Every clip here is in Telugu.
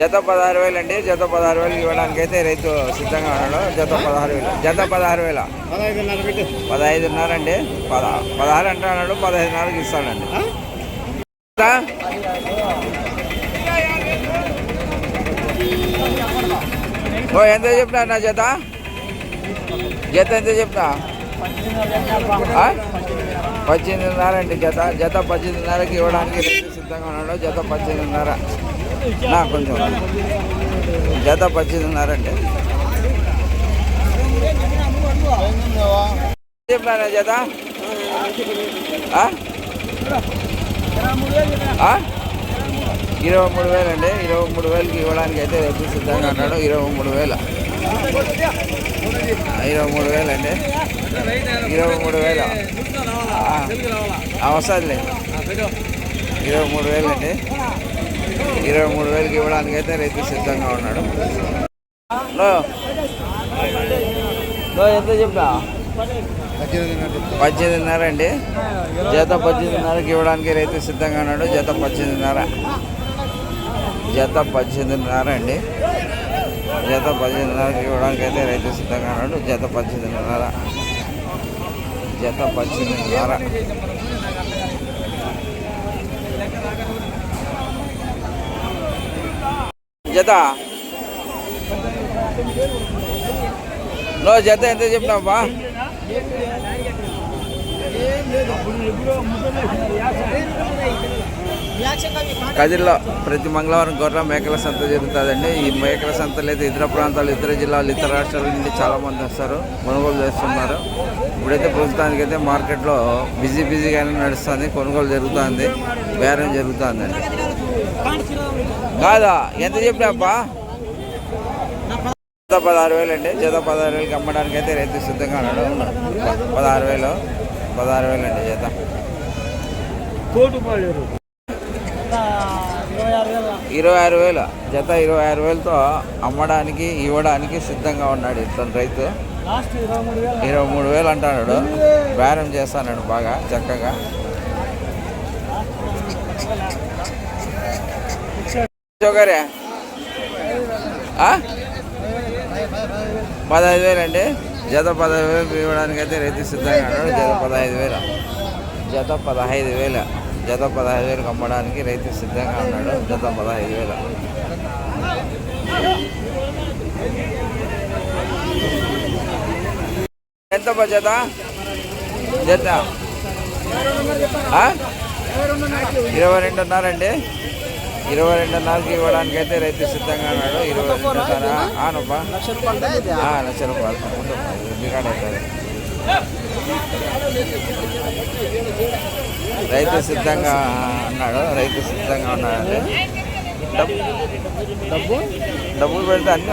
జత పదహారు వేలు అండి. జత పదహారు వేలు ఇవ్వడానికి అయితే రైతు సిద్ధంగా ఉన్నాడు. జత పదహారు వేలు. జత పదహారు వేల. పదహైదున్నర అండి. పద పదహారు అంటే అన్నాడు పదహైదున్నరకి ఇస్తాడండి జత? ఓ ఎంత చెప్పినా నా జత? జత ఎంత ఆ? పద్దెనిమిదిన్నర అండి జత. జత పద్దెనిమిదిన్నరకి ఇవ్వడానికి రైతు సిద్ధంగా ఉన్నాడు. జత పద్దెనిమిదిన్నర. నా కొంచెం జత పద్దెనిమిదిన్నర అండి జత? ఇరవై మూడు వేలు అండి. ఇరవై మూడు వేలకి ఇవ్వడానికి అయితే రేపు సిద్ధంగా ఉన్నాడు. ఇరవై మూడు వేలు. ఇరవై మూడు వేలు అండి. ఇరవై మూడు వేలు. లేదు ఇరవై మూడు వేలు అండి. ఇరవై మూడు వేలకి ఇవ్వడానికి అయితే రైతు సిద్ధంగా ఉన్నాడు. ఎంత చెప్పా? పద్దెనిమిదిన్నర అండి. జత పద్దెనిమిదిన్నరకి ఇవ్వడానికి రైతు సిద్ధంగా ఉన్నాడు. జత పద్దెనిమిదిన్నర. జత పద్దెనిమిదిన్నర అండి. జత పద్దెనిమిదిన్నరకి ఇవ్వడానికి అయితే రైతు సిద్ధంగా ఉన్నాడు. జత పద్దెనిమిదిన్నర. జత పద్దెనిమిదిన్నర. జత? లో జత ఎంత చెప్పినావా కదిరిలో ప్రతి మంగళవారం గొర్రె మేకల సంత జరుగుతుందండి. ఈ మేకల సంతలు అయితే ఇతర ప్రాంతాలు ఇతర జిల్లాలు ఇతర రాష్ట్రాల నుండి చాలామంది వస్తారు కొనుగోలు చేస్తున్నారు. ఇప్పుడైతే ప్రస్తుతానికి అయితే మార్కెట్లో బిజీ బిజీగానే నడుస్తుంది కొనుగోలు జరుగుతుంది బేరం జరుగుతుందండి. కాదా? ఎంత చెప్పినాப்பா జత పదహారు వేలు అండి. జత పదహారు వేలకి అమ్మడానికి అయితే రైతు సిద్ధంగా ఉన్నాడు. పదహారు వేలు పదహారు వేలు అండి జత. ఇరవై ఆరు వేలు. జత ఇరవై ఆరు వేలతో అమ్మడానికి ఇవ్వడానికి సిద్ధంగా ఉన్నాడు ఇతను రైతు. ఇరవై మూడు వేలు అంటున్నాడు. బేరం చేస్తాడు బాగా చక్కగా. చౌకరే ఆ? పదహైదు వేలు అండి జత పదహైదు వేలు ఇవ్వడానికి అయితే రైతు సిద్ధంగా ఉన్నాడు. జత పదహైదు వేలు. జత పదహైదు వేలు. జత పదహైదు వేలకు అమ్మడానికి రైతు సిద్ధంగా ఉన్నాడు. జత పదహైదు వేలు. ఎంత జత? జత. ఇరవై రెండున్నరండి ఇరవై రెండున్నరకి ఇవ్వడానికి అయితే రైతు సిద్ధంగా ఉన్నాడు. ఇరవై రెండున్నర ఆనబ్బా లక్ష రూపాయలు. ఇది ఆ, లక్ష రూపాయలు ముందు రికార్డ్ అవుతుంది రైతు సిద్ధంగా అన్నాడు రైతు సిద్ధంగా ఉన్నాడండి. డబ్బు డబ్బు డబ్బులు పెడితే అన్ని.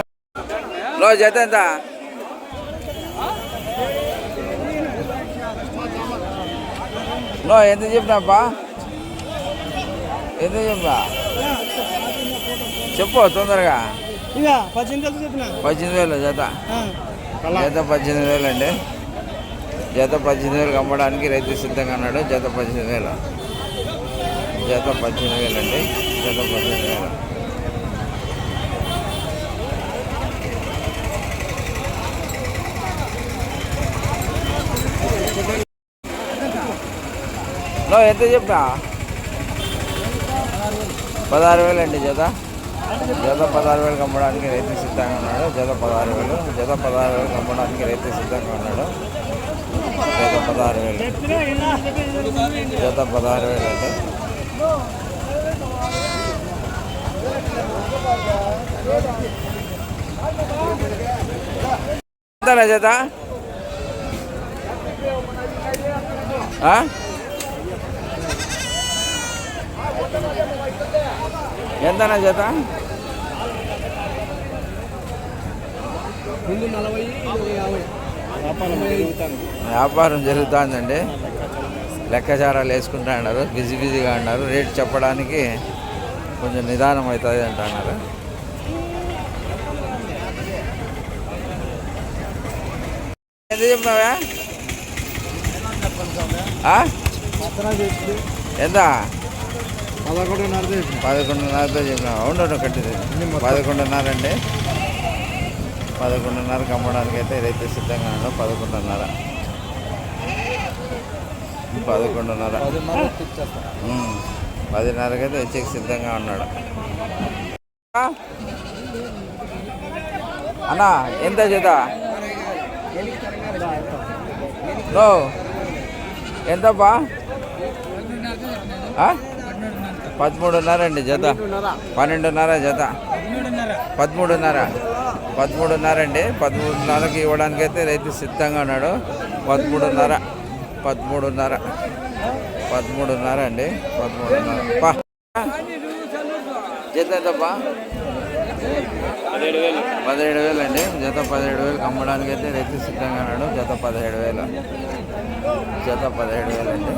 లో జత ఎంత లో ఎంత చెప్పినాపా ఎంత చెప్పినా? చెప్పు తొందరగా. పద్దెనిమిది వేలు జత. కల్లా జత పద్దెనిమిది వేలు అండి జత పద్దెనిమిది వేలకు అమ్మడానికి రైతు సిద్ధంగా ఉన్నాడు. జత పద్దెనిమిది వేలు. జత పద్దెనిమిది వేలు అండి. జత పద్దెనిమిది వేలు. లో ఎంత చెప్పినా పదహారు వేలు అండి జత. జత పదహారు వేలకు అమ్మడానికి రైతు సిద్ధంగా ఉన్నాడు. జత పదహారు వేలు. జత పదహారు వేలకు అమ్మడానికి రైతు సిద్ధంగా ఉన్నాడు. పదహారు వేలు జత పదహారు వేలు అంటే ఎంతనా జత ఆ? ఎంతనా జత ముందు నలభై వ్యాపారం జరుగుతుంది వ్యాపారం జరుగుతుందండి. లెక్కచారాలు వేసుకుంటా అన్నారు. బిజీ బిజీగా అన్నారు. రేట్ చెప్పడానికి కొంచెం నిదానం అవుతుంది అంటున్నారు. ఎంత చెప్పినావా? ఎంత పదకొండున్నర చేసి పదకొండున్నరతో చెప్పినావా? ఉండు కట్టింది. పదకొండున్నర అండి. పదకొండున్నరకు అమ్మడానికి అయితే రైతు సిద్ధంగా ఉన్నాడు పదకొండున్నర. పదకొండున్నర. పదిన్నర ఇచ్చేస్తాను ఉమ్. పదిన్నరకైతే వచ్చేకి సిద్ధంగా ఉన్నాడు? అన్నా ఎంత చేత నో. ఎంతప్పా? పదమూడున్నర అండి జత. పన్నెండున్నర జత. పదమూడున్నర. పదమూడున్నర అండి. పదమూడున్నరకి ఇవ్వడానికి అయితే రైతు సిద్ధంగా ఉన్నాడు. పదమూడున్నర పదమూడున్నర పదమూడున్నర అండి. పదమూడున్నర. పా. జత ఎంతప్పా? పదిహేడు వేలు అండి. జత పదిహేడు వేలు అమ్మడానికి అయితే రైతు సిద్ధంగా ఉన్నాడు. జత పదిహేడు వేలు. జత పదిహేడు వేలు అండి.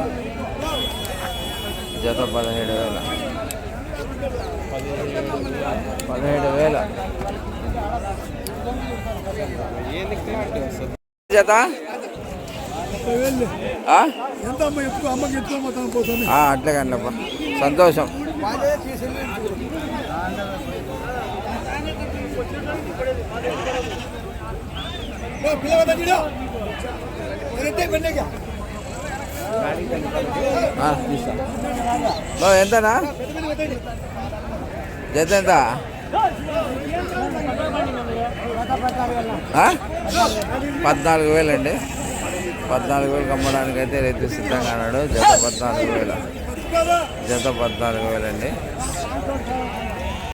జత పదిహేడు వేల. పదిహేడు వేల. ఆ, అట్లే కానీ సంతోషం. ఎంతనా? జత ఎంత? పద్నాలుగు వేలండి. పద్నాలుగు వేలు అమ్మడానికి అయితే రైతు సిద్ధంగా అన్నాడు జత పద్నాలుగు వేలు. జత పద్నాలుగు వేలండి.